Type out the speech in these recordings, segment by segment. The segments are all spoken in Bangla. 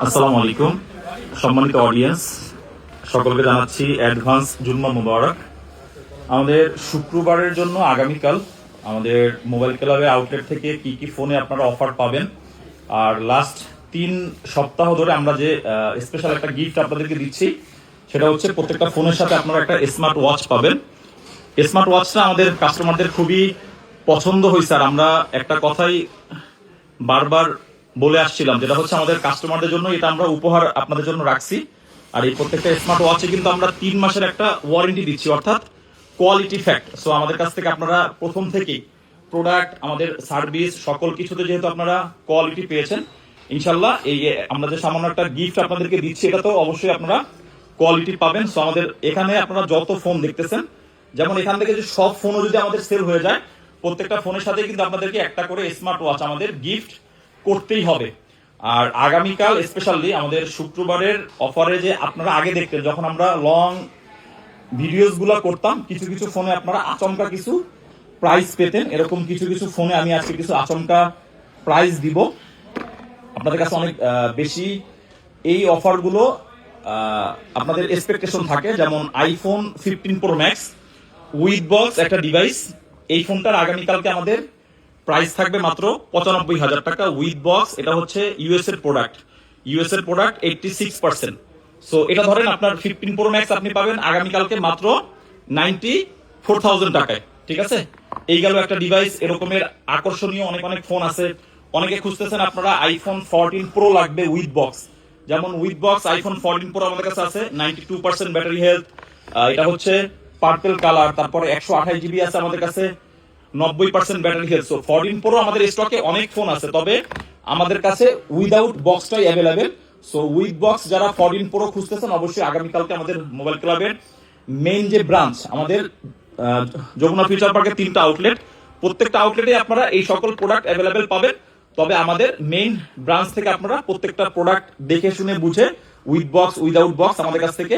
আসসালামু আলাইকুম। সম্মানিত অডিয়েন্স সকলকে জানাচ্ছি অ্যাডভান্স জুম্মা মুবারক। আমাদের শুক্রবারের জন্য আগামীকাল আমাদের মোবাইল ক্লাবের আউটলেট থেকে কি কি ফোনে আপনারা অফার পাবেন। আর লাস্ট তিন সপ্তাহ ধরে আমরা যে স্পেশাল একটা গিফট আপনাদেরকে দিচ্ছি, সেটা হচ্ছে প্রত্যেকটা ফোনের সাথে আপনারা একটা স্মার্ট ওয়াচ পাবেন। স্মার্ট ওয়াচটা আমাদের কাস্টমারদের খুবই পছন্দ হয়েছে। আর আমরা একটা কথাই বারবার বলে আসছিলাম, যেটা হচ্ছে আমাদের কাস্টমারদের জন্য, এটা আমরা উপহার আপনাদের জন্য রাখছি। আর এই প্রত্যেকটা স্মার্ট ওয়াচে কিন্তু আমরা তিন মাসের একটা ওয়ারেন্টি দিচ্ছি, অর্থাৎ কোয়ালিটি ফ্যাক্ট সো আমাদের কাছ থেকে আপনারা প্রথম থেকেই প্রোডাক্ট আমাদের সার্ভিস সকল কিছুতে যেহেতু আপনারা কোয়ালিটি পেয়েছেন ইনশাল্লাহ এই আমরা যে সামান্য একটা গিফট আপনাদেরকে দিচ্ছি, এটা তো অবশ্যই আপনারা কোয়ালিটি পাবেন। সো আমাদের এখানে আপনারা যত ফোন দেখতেছেন, যেমন এখান থেকে যে সব ফোনও যদি আমাদের সেল হয়ে যায়, প্রত্যেকটা ফোনের সাথে কিন্তু আপনাদেরকে একটা করে স্মার্ট ওয়াচ আমাদের গিফট করতেই হবে। আর আগামীকাল স্পেশালি আমাদের শুক্রবারের অফারে যে আপনারা আগে দেখতেন, যখন আমরা লং ভিডিওসগুলো করতাম, কিছু কিছু ফোনে আপনারা আচমকা কিছু প্রাইস পেতেন। এরকম কিছু কিছু ফোনে আমি আজকে কিছু আচমকা প্রাইস দিব। আপনাদের কাছে অনেক বেশি এই অফারগুলো আপনাদের এক্সপেকটেশন থাকে। যেমন iPhone fifteen pro max with box একটা ডিভাইস এই ফোনটার আগামীকালকে আমাদের প্রাইস থাকবে মাত্র পঁচানব্বই হাজার টাকা উইথ বক্স এটা হচ্ছে ইউএস এর প্রোডাক্ট ইউএস এর product eighty six percent so এটা ধরেন আপনার ফিফটিন প্রো ম্যাক্স আপনি পাবেন আগামীকালকে মাত্র নাইনটি ফোর থাউজেন্ড টাকায়। ঠিক আছে? এই গেল একটা ডিভাইস এরকমের আকর্ষণীয় অনেক অনেক ফোন আছে। অনেকে খুঁজতেছেন আপনারা আইফোন ফোরটিন প্রো লাগবে উইথ বক্স যেমন with box iPhone fourteen pro আমাদের কাছে আছে ninety two percent battery health এটা হচ্ছে পার্পেল কালার তারপরে একশো আঠাশ জিবি আছে আমাদের কাছে। নব্বই percent battery health so fourteen pro আমাদের স্টকে অনেক ফোন আছে, তবে আমাদের কাছে উইদাউট বক্সটাই অ্যাভেলেবেল সো উইথ বক্স যারা ফোরটিন প্রো খুঁজতেছেন, অবশ্যই আগামীকালকে আমাদের মোবাইল ক্লাবের মেইন যে ব্রাঞ্চ আমাদের যমুনা ফিউচার পার্কের তিনটা আউটলেট প্রত্যেকটা আউটলেটে আপনারা এই সকল প্রোডাক্ট অ্যাভেলেবেল পাবেন। তবে আমাদের মেইন ব্রাঞ্চ থেকে আপনারা প্রত্যেকটা প্রোডাক্ট দেখে শুনে বুঝে উইথ বক্স উইদাউট বক্স আমাদের কাছ থেকে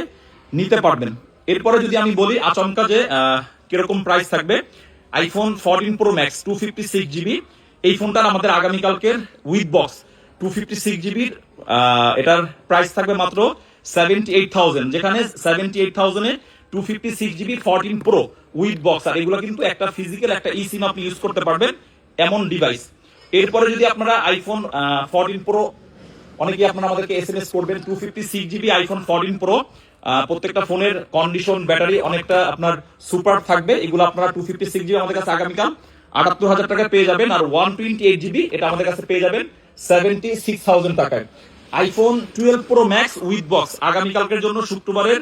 নিতে পারবেন। এরপরে যদি আমি বলি, আচমকা যে কীরকম প্রাইস থাকবে iPhone fourteen pro max two fifty six GB এই ফোনটার আমাদের আগামীকালকের with box two fifty six জিবির এটার প্রাইস থাকবে মাত্র সেভেন্টি এইট থাউজেন্ড যেখানে seventy eight থাউজেন্ডে two fifty six GB fourteen pro with box আর এগুলো কিন্তু একটা ফিজিক্যাল একটা ই সিম আপনি ইউজ করতে পারবেন এমন ডিভাইস এরপরে যদি আপনারা আইফোন ফোরটিন প্রো অনেকেই আপনারা আমাদেরকে এস এম এস করবেন two fifty six GB iPhone fourteen pro প্রত্যেকটা ফোনের কন্ডিশন ব্যাটারি অনেকটা আপনার সুপার থাকবে। এগুলো আপনারা টু ফিফটি সিক্স জিবি আমাদের কাছে আগামীকাল। আটাত্তর হাজার টাকায় পেয়ে যাবেন আর ওয়ান টোয়েন্টি এইট জিবি এটা আমাদের কাছে পেয়ে যাবেন সেভেন্টি সিক্স থাউজেন্ড টাকায়। IPhone twelve pro max with box আগামীকালকের জন্য শুক্রবারের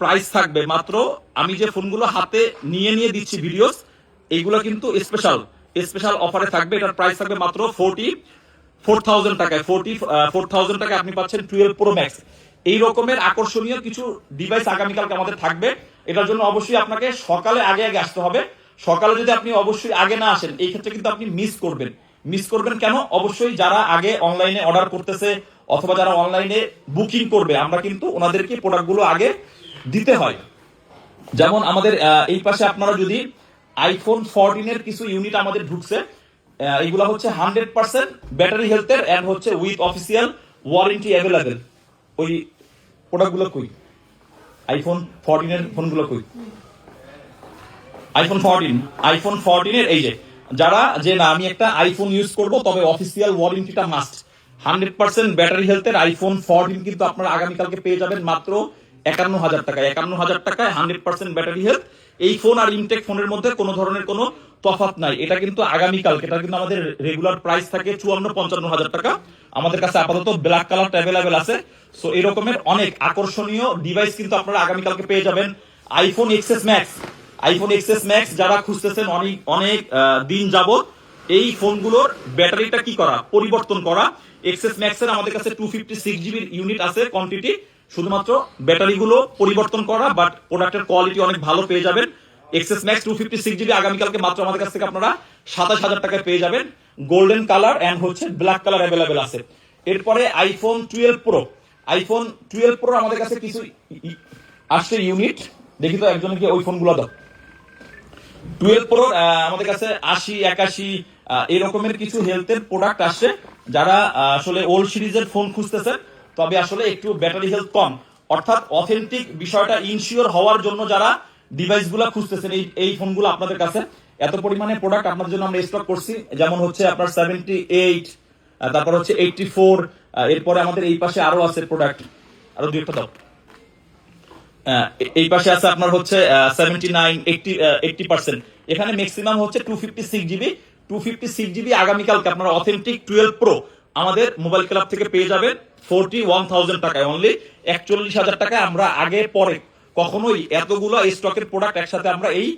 প্রাইস থাকবে মাত্র। আমি যে ফোনগুলো হাতে নিয়ে নিয়ে দিচ্ছি ভিডিওস এইগুলো কিন্তু স্পেশাল স্পেশাল অফারে থাকবে। এটার প্রাইস থাকবে মাত্র ফোরটি ফোর থাউজেন্ড টাকায়। ফোরটি ফোর থাউজেন্ড টাকায় আপনি পাচ্ছেন টুয়েলভ প্রো ম্যাক্স এই রকমের আকর্ষণীয় কিছু ডিভাইস আগামীকালকে আমাদের থাকবে। এটার জন্য অবশ্যই আপনাকে সকালে আগে আগে আসতে হবে। সকালে যদি আপনি অবশ্যই আগে না আসেন, এই ক্ষেত্রে কিন্তু আপনি মিস করবেন। মিস করবেন কেন? অবশ্যই যারা আগে অনলাইনে অর্ডার করতেছে অথবা যারা অনলাইনে বুকিং করবে, আমরা কিন্তু ওনাদেরকে প্রোডাক্টগুলো আগে দিতে হয়। যেমন আমাদের এই পাশে আপনারা যদি আইফোন ফোরটিন এর কিছু ইউনিট আমাদের ঢুকছে এগুলা হচ্ছে হান্ড্রেড পার্সেন্ট ব্যাটারি হেলথের অ্যান্ড হচ্ছে উইথ অফিসিয়াল ওয়ারেন্টি অ্যাভেলেবেল ওই প্রোডাক্টগুলো কই? আইফোন ফোরটিন এর ফোনগুলো কই? আইফোন ফোরটিন আইফোন ফোরটিন এর এই যে, যারা যে না, আমি একটা আইফোন ইউজ করব, তবে অফিসিয়াল ওয়ারেন্টিটা মাস্ট হান্ড্রেড পার্সেন্ট ব্যাটারি হেলথের আইফোন ফোরটিন কিন্তু আপনারা আগামীকালকে পেয়ে যাবেন মাত্র একান্ন হাজার টাকায়। একান্ন হাজার টাকায় হান্ড্রেড পার্সেন্ট ব্যাটারি হেলথ এই ফোন আর ইনটেক ফোনের মধ্যে কোনো ধরনের কোনো তফাৎ নাই। এটা কিন্তু আগামীকালকে এটা কিন্তু আমাদের রেগুলার প্রাইস থাকে চুয়ান্ন পঞ্চান্ন হাজার টাকা। আমাদের কাছে আপাতত ব্ল্যাক কালার অ্যাভেলেবেল আছে। সো এই রকমের অনেক আকর্ষণীয় ডিভাইস কিন্তু আপনারা আগামীকালকে পেয়ে যাবেন। IPhone XS max iPhone XS max যারা খুঁজতেছেন অনেক অনেক দিন যাবত এই ফোনগুলোর ব্যাটারিটা কি করা? পরিবর্তন করা। এক্সএস ম্যাক্স এর আমাদের কাছে টু ফিফটি সিক্স জিবির ইউনিট আছে কোয়ান্টিটি শুধুমাত্র ব্যাটারিগুলো পরিবর্তন করা বাট প্রোডাক্টের কোয়ালিটি অনেক ভালো পেয়ে যাবেন। XS max two fifty six GB আগামীকালকে মাত্র আমাদের কাছ থেকে আপনারা সাতাশ হাজার টাকায় পেয়ে যাবেন গোল্ডেন কালার অ্যান্ড হচ্ছে ব্ল্যাক কালার অ্যাভেলেবেল আছে। এরপরে iPhone twelve pro iPhone twelve pro আমাদের কাছে কিছু আসছে ইউনিট দেখি তো একজনকে ওই ফোনগুলো দাও। টুয়েলভ প্রো আমাদের কাছে আশি, একাশি এরকমের কিছু হেলথের প্রোডাক্ট আসছে। যারা আসলে ওল্ড সিরিজের ফোন খুঁজতেছেন তবে আসলে একটু ব্যাটারি হেলথ কম। অর্থাৎ অথেন্টিক বিষয়টা ইনশিওর হওয়ার জন্য যারা ডিভাইসগুলো খুঁজতেছেন, এই এই ফোনগুলো আপনাদের কাছে। এত পরিমাণে প্রোডাক্ট আপনাদের জন্য আমরা স্টক করছি। যেমন হচ্ছে আপনার সেভেন্টি এইট তারপর হচ্ছে এইটটি ফোর এরপরে আমাদের এই পাশে আরও আছে প্রোডাক্ট আরও দুই একটা দাও। এই পাশে আছে আপনার হচ্ছে seventy nine eighty eighty percent এখানে ম্যাক্সিমাম হচ্ছে two fifty six GB two fifty six GB আগামীকালকে আপনারা অথেন্টিক টুয়েলভ প্রো আমাদের মোবাইল ক্লাব থেকে পেয়ে যাবেন। ফোরটি ওয়ান থাউজেন্ড টাকায় অনলি একচল্লিশ হাজার টাকায় আমরা আগে, পরে কখনোই এতগুলো স্টকের প্রোডাক্ট একসাথে আমরা এই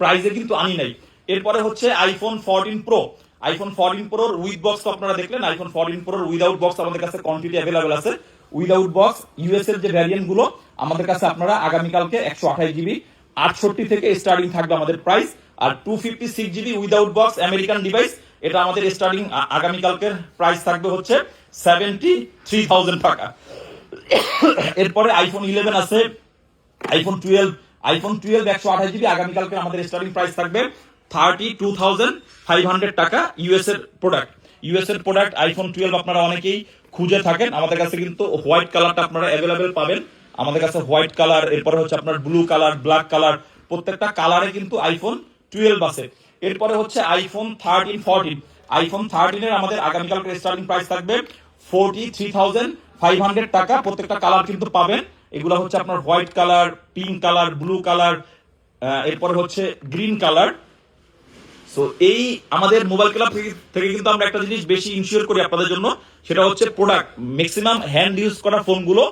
প্রাইসে কিন্তু আনি নাই। এরপরে হচ্ছে iPhone fourteen pro iPhone fourteen প্রোর with box তো আপনারা দেখলেন আইফোন ফোরটিন প্রোর উইদাউট বক্স আমাদের কাছে কোয়ান্টিটি অ্যাভেলেবেল আছে। উইদাউট বক্স ইউএস এর যে ভ্যারিয়েন্টগুলো, আমাদের কাছে আপনারা আগামীকালকে একশো আঠাশ জিবি আটষট্টি থেকে স্টার্টিং থাকবে আমাদের প্রাইস আর two fifty six GB without box American device এটা আমাদের স্টার্টিং আগামীকালকের প্রাইস থাকবে হচ্ছে সেভেন্টি থ্রি থাউজেন্ড টাকা। এরপরে আইফোন ইলেভেন আছে আইফোন টুয়েলভ আইফোন টুয়েলভ একশো আঠাশ জিবি আগামীকালকে আমাদের স্টার্টিং প্রাইস থাকবে thirty two thousand five hundred টাকা ইউএস এর প্রোডাক্ট ইউএস এর প্রোডাক্ট আইফোন টুয়েলভ আপনারা অনেকেই খুঁজে থাকেন। আমাদের কাছে কিন্তু হোয়াইট কালারটা আপনারা অ্যাভেলেবেল পাবেন। আমাদের কাছে হোয়াইট কালার এরপরে হচ্ছে আপনার ব্লু কালার ব্ল্যাক কালার প্রত্যেকটা কালারে কিন্তু আইফোন টুয়েলভ আছে। এরপরে হচ্ছে আইফোন থার্টিন ফোরটিন আইফোন থার্টিনের আমাদের আগামীকালকে স্টার্টিং প্রাইস থাকবে forty three thousand five hundred টাকা। প্রত্যেকটা কালার কিন্তু পাবেন। এগুলো হচ্ছে আপনার white colour pink colour blue colour এরপরে হচ্ছে গ্রিন কালার। সো এই আমাদের মোবাইল ক্লাব থেকে কিন্তু আমরা একটা জিনিস বেশি ইনশিওর করি আপনাদের জন্য সেটা হচ্ছে প্রোডাক্ট ম্যাক্সিমাম হ্যান্ড ইউজ করা ফোনগুলো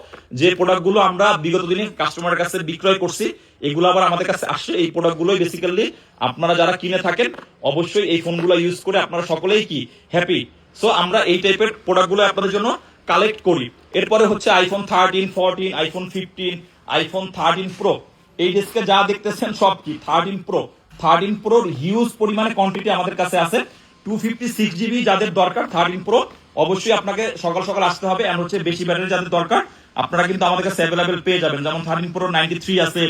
যে প্রোডাক্টগুলো আমরা বিগত দিনে কাস্টমারের কাছে বিক্রয় করছি এগুলো আবার আমাদের কাছে আসছে এই প্রোডাক্টগুলোই বেসিক্যালি আপনারা যারা কিনে থাকেন অবশ্যই এই ফোনগুলো ইউজ করে আপনারা সকলেই কি? হ্যাপি সো আমরা এই টাইপের প্রোডাক্টগুলো আপনাদের জন্য কালেক্ট করি। এরপরে হচ্ছে iPhone thirteen fourteen iPhone fifteen iPhone thirteen pro এই ডেস্কে যা দেখতেছেন সব কি? থার্টিন প্রো থার্টিন প্রোর হিউজ পরিমাণে কোয়ান্টিটি আমাদের কাছে আছে। টু ফিফটি সিক্স জিবি যাদের দরকার থার্টিন প্রো অবশ্যই আপনাকে সকাল সকাল আসতে হবে। আর হচ্ছে বেশি ব্যাটারি যাদের দরকার, আপনারা কিন্তু আমাদের কাছে অ্যাভেলেবেল পেয়ে যাবেন। যেমন থার্টিন প্রো নাইনটি থ্রি আছে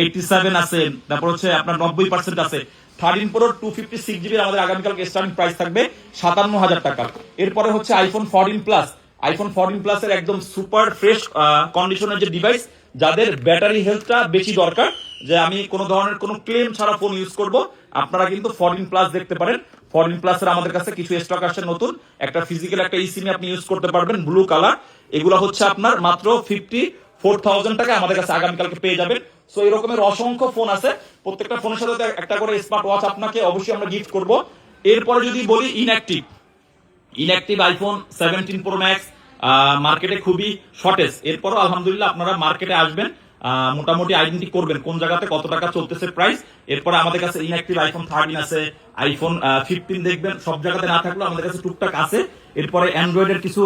এইটটি সেভেন আছে, তারপর হচ্ছে আপনার নব্বই পার্সেন্ট আছে। Thirteen pro two fifty six GB আমাদের আগামীকালকে স্টার্টিং প্রাইস থাকবে সাতান্ন হাজার টাকা। এরপরে হচ্ছে iPhone fourteen plus iPhone fourteen plus এর একদম সুপার ফ্রেশ কন্ডিশনের যে ডিভাইস যাদের ব্যাটারি হেলথটা বেশি দরকার, যে আমি কোনো ধরনের কোনো ক্লেম ছাড়া ফোন ইউজ করব, আপনারা কিন্তু ফোরটিন প্লাস দেখতে পারেন। ফোরটিন প্লাস এর আমাদের কাছে কিছু স্টক আসছে নতুন, একটা ফিজিক্যাল একটা ইসিমি আপনি ইউজ করতে পারবেন ব্লু কালার এগুলো হচ্ছে আপনার মাত্র ফিফটি ফোর থাউজেন্ড টাকা আমাদের কাছে আগামীকালকে পেয়ে যাবেন। সো এই রকমের অসংখ্য ফোন আছে। প্রত্যেকটা ফোনের সাথে একটা করে স্মার্ট ওয়াচ আপনাকে অবশ্যই আমরা গিফট করব। এরপরে যদি বলি inactive inactive iPhone seventeen pro max মার্কেটে খুবই শর্টেজ এরপরও আলহামদুলিল্লাহ আপনারা মার্কেটে আসবেন মোটামুটি আইডেন্টি করবেন কোন জায়গাতে কত টাকা চলতেছে প্রাইস এরপরে আমাদের কাছে ইনঅ্যাক্টিভ আইফোন থার্টিন আছে আইফোন ফিফটিন দেখবেন, সব জায়গাতে না থাকলেও আমাদের কাছে টুকটাক আছে। এরপরে অ্যান্ড্রয়েডের কিছু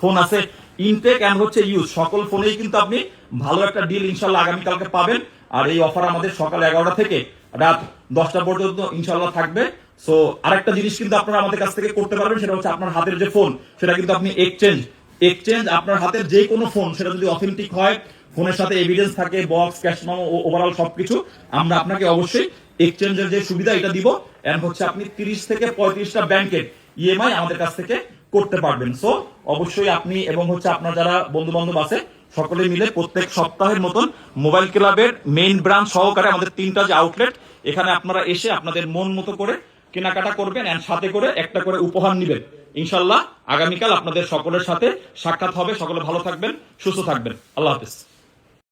ফোন আছে। ইনটেক অ্যান্ড হচ্ছে ইউজ সকল ফোনেই কিন্তু আপনি ভালো একটা ডিল ইনশাল্লাহ আগামীকালকে পাবেন। আর এই অফার আমাদের সকাল এগারোটা থেকে রাত দশটা পর্যন্ত ইনশাল্লাহ থাকবে। সো আরেকটা জিনিস কিন্তু আপনারা আমাদের কাছ থেকে করতে পারবেন, সেটা হচ্ছে আপনার হাতের যে ফোন সেটা কিন্তু আপনি এক্সচেঞ্জ এক্সচেঞ্জ আপনার হাতের যে কোনো ফোন সেটা যদি অথেন্টিক হয় ফোনের সাথে এভিডেন্স থাকে বক্স ক্যাশ মেমো ওভারঅল সবকিছু, আমরা আপনাকে অবশ্যই এক্সচেঞ্জের যে সুবিধা এটা দিব এন্ড হচ্ছে আপনি তিরিশ থেকে পঁয়ত্রিশটা ব্যাংকের ইএমআই আমাদের কাছ থেকে করতে পারবেন। সো অবশ্যই আপনি এবং হচ্ছে আপনার যারা বন্ধু বান্ধব আছে সকলে মিলে প্রত্যেক সপ্তাহের মতন মোবাইল ক্লাবের মেইন ব্রাঞ্চ সহকারে আমাদের তিনটা যে আউটলেট, এখানে আপনারা এসে আপনাদের মন মতো করে কেনাকাটা করবেন এন্ড সাথে করে একটা করে উপহার নেবেন। ইনশাল্লাহ আগামীকাল আপনাদের সকলের সাথে সাক্ষাৎ হবে। সকলে ভালো থাকবেন, সুস্থ থাকবেন। আল্লাহ হাফিজ।